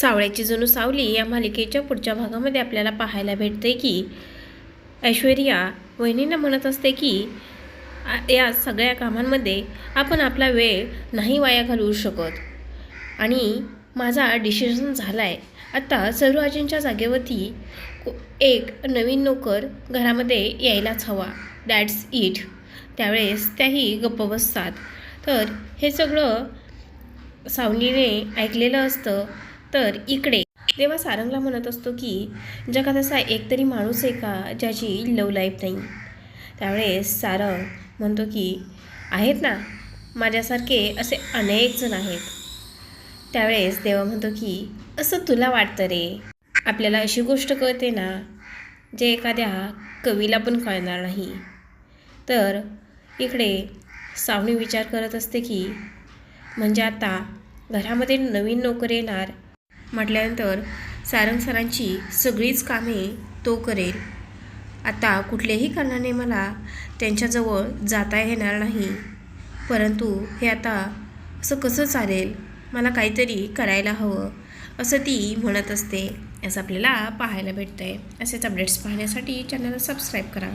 सावळ्याची जणू सावली या मालिकेच्या पुढच्या भागामध्ये आपल्याला पाहायला भेटते की ऐश्वर्या वहिनींना म्हणत असते की या सगळ्या कामांमध्ये आपण आपला वेळ नाही वाया घालवू शकत. आणि माझा डिसिजन झाला आहे आता सरूराजांच्या जागेवरती एक नवीन नोकर घरामध्ये यायलाच हवा. दॅट्स इट त्यावेळेस त्याही गप्प बसतात. तर हे सगळं सावलीने ऐकलेलं असतं. तर इकडे. तेव्हा सारंगला म्हणत असतो की जगात असा एकतरी माणूस आहे का ज्याची लव लाईफ नाही? त्यावेळेस सारंग म्हणतो की आहेत ना माझ्यासारखे असे अनेक जण आहेत. त्यावेळेस देवा म्हणतो की असं तुला वाटतं रे? आपल्याला अशी गोष्ट कळते ना जे एखाद्या कवीला पण कळणार नाही. तर इकडे सावणी विचार करत असते की म्हणजे आता घरामध्ये नवीन नोकर येणार म्हटल्यानंतर सारंग सरांची सगळीच कामे तो करेल. आता कुठल्याही कारणाने मला त्यांच्याजवळ जाता येणार नाही. परंतु हे आता असं कसं चालेल? मला काहीतरी करायला हवं असं ती म्हणत असते. असं आपल्याला पाहायला भेटतं आहे असेच अपडेट्स पाहण्यासाठी चॅनलला सबस्क्राईब करा.